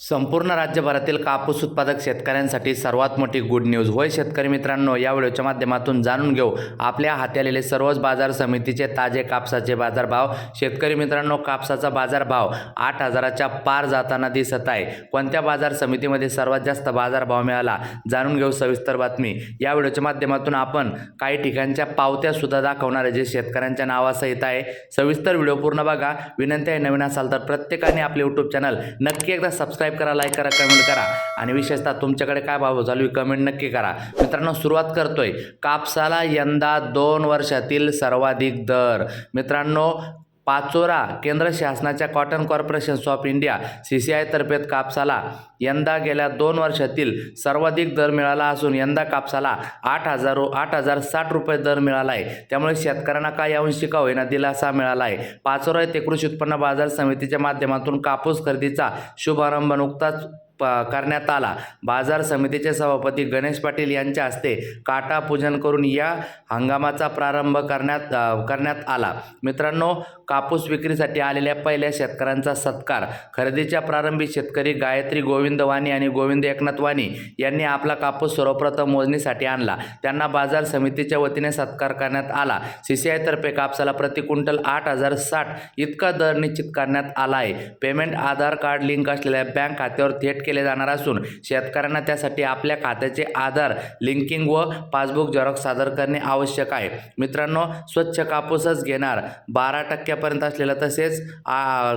संपूर्ण राज्यभरातील कापूस उत्पादक शेतकऱ्यांसाठी सर्वात मोठी गुड न्यूज होय शेतकरी मित्रांनो या व्हिडिओच्या माध्यमातून जाणून घेऊ. आपल्या हाती आलेले सर्वच बाजार समितीचे ताजे कापसाचे बाजारभाव. शेतकरी मित्रांनो कापसाचा बाजारभाव आठ हजाराच्या पार जाताना दिसत आहे. कोणत्या बाजार समितीमध्ये सर्वात जास्त बाजारभाव मिळाला? जाणून घेऊ सविस्तर बातमी. या व्हिडिओच्या माध्यमातून आपण काही ठिकाणच्या पावत्या सुद्धा जे शेतकऱ्यांच्या नावासहित आहे. सविस्तर व्हिडिओ पूर्ण बघा. विनंती आहे नवीन असाल तर प्रत्येकाने आपले यूट्यूब चॅनल नक्की एकदा सबस्क्राईब करा लाईक करा कमेंट करा. आणि विशेषतः तुमच्याकडे काय भाव चालू आहे कमेंट नक्की करा. मित्रांनो सुरुवात करतोय. कापसाला यंदा दोन वर्षातील सर्वाधिक दर. मित्रांनो पाचोरा केंद्र शासनाच्या cotton corporations of India C C आयतर्फे कापसाला यंदा गेल्या दोन वर्षातील सर्वाधिक दर मिळाला असून यंदा कापसाला आठ हजार आठ हजार साठ रुपये दर मिळाला आहे त्यामुळे शेतकऱ्यांना काय अंशी का होईना दिलासा मिळाला आहे पाचोरा येथे कृषी उत्पन्न बाजार समितीच्या माध्यमातून कापूस खरेदीचा शुभारंभ नुकताच प करण्यात आला. बाजार समितीचे सभापती गणेश पाटील यांच्या हस्ते काटा पूजन करून या हंगामाचा प्रारंभ करण्यात करण्यात आला. मित्रांनो कापूस विक्रीसाठी आलेल्या पहिल्या शेतकऱ्यांचा सत्कार. खरेदीच्या प्रारंभी शेतकरी गायत्री गोविंद वाणी आणि गोविंद एकनाथ वाणी यांनी आपला कापूस सर्वप्रथम मोजणीसाठी आणला. त्यांना बाजार समितीच्या वतीने सत्कार करण्यात आला. सी सी कापसाला प्रति क्विंटल आठ हजार साठ इतका दर निश्चित करण्यात आला आहे. पेमेंट आधार कार्ड लिंक असलेल्या बँक खात्यावर थेट केले जाणार असून शेतकऱ्यांना त्यासाठी आपल्या खात्याचे आधार लिंकिंग व पासबुक झेरॉक्स सादर करणे आवश्यक आहे. मित्रांनो स्वच्छ कापूसच घेणार. बारा टक्क्यापर्यंत असलेला तसेच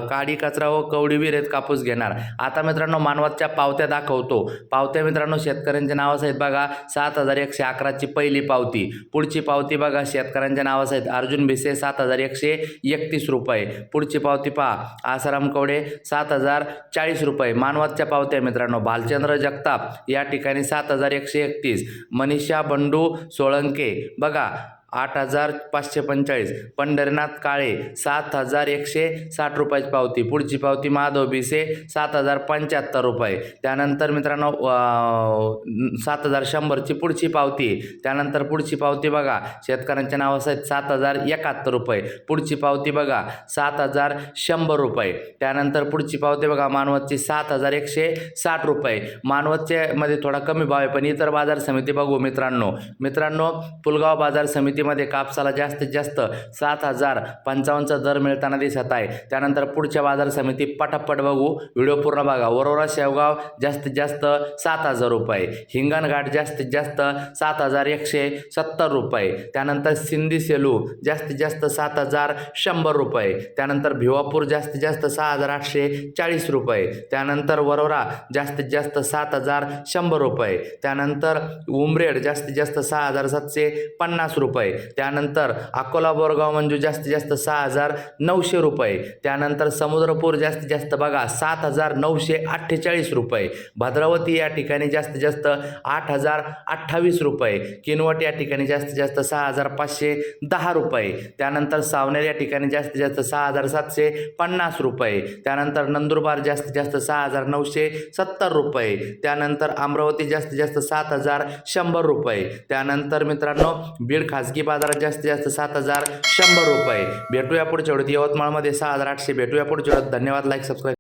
काडी कचरा व कवडी विरहित कापूस घेणार. आता मित्रांनो मानवतच्या पावत्या दाखवतो. पावत्या मित्रांनो शेतकऱ्यांच्या आहेत बघा सात हजार एकशे अकराची पहिली पावती. पुढची पावती बघा शेतकऱ्यांच्या नावासहित. अर्जुन भिसे सात हजार एकशे एकतीस रुपये. पुढची पावती पहा. आसाराम कवडे सात हजार चाळीस रुपये. मानवतच्या पावत्या मित्रांनो भालचंद्र जगताप या ठिकाणी सात हजार एकशे एकतीस मनीषा बंडू सोळंके. बघा आठ हजार पाचशे पंचेचाळीस पंढरीनाथ काळे सात हजार एकशे साठ रुपयाची पावती. पुढची पावती माधव भिसे सात हजार पंच्याहत्तर रुपये. त्यानंतर मित्रांनो सात हजार शंभरची पुढची पावती. त्यानंतर पुढची पावती बघा. शेतकऱ्यांच्या नावासहित सात हजार एकाहत्तर रुपये. पुढची पावती बघा सात हजार शंभर रुपये. त्यानंतर पुढची पावती बघा मानवतची सात हजार एकशे साठ रुपये. मानवतचे मध्ये थोडा कमी भाव आहे पण इतर बाजार समिती बघू मित्रांनो. मित्रांनो पुलगाव बाजार समिती किमतीमध्ये कापसाला जास्तीत जास्त सात हजार पंचावन्नचा दर मिळताना दिसत आहे. त्यानंतर पुढच्या बाजार समिती पटापट बघू. व्हिडिओ पूर्ण बघा. वरोरा शेवगाव जास्तीत जास्त सात हजार रुपये. हिंगणघाट जास्तीत जास्त सात हजार एकशे सत्तर रुपये. त्यानंतर सिंधी सेलू जास्तीत जास्त सात हजार शंभर रुपये. त्यानंतर भिवापूर जास्तीत जास्त सहा हजार आठशे चाळीस रुपये. त्यानंतर वरोरा जास्तीत जास्त सात हजार शंभर रुपये. त्यानंतर उमरेड जास्तीत जास्त सहा हजार सातशे पन्नास रुपये. त्यानंतर अकोला बोरगाव मंजू जास्तीत जास्त सहा हजार नऊशे रुपये. त्यानंतर समुद्रपूर जास्तीत जास्त बघा सात हजार नऊशे अठ्ठेचाळीस रुपये. भद्रावती या ठिकाणी जास्तीत जास्त आठ हजार अठ्ठावीस रुपये. किनवट या ठिकाणी जास्तीत जास्त सहा हजार पाचशे दहा रुपये. त्यानंतर सावनेर या ठिकाणी जास्तीत जास्त सहा हजार सातशे पन्नास रुपये. त्यानंतर नंदुरबार जास्तीत जास्त सहा हजार नऊशे सत्तर रुपये. त्यानंतर अमरावती जास्तीत जास्त सात हजार शंभर रुपये. त्यानंतर मित्रांनो बीड खाजगी बाजारात जास्तीत जास्त सात हजार शंभर रुपये. भेटूया पुढच्या वेळेत यवतमाळमध्ये. सहा हजार आठशे. भेटूया पुढच्या वेळेत धन्यवाद. Like subscribe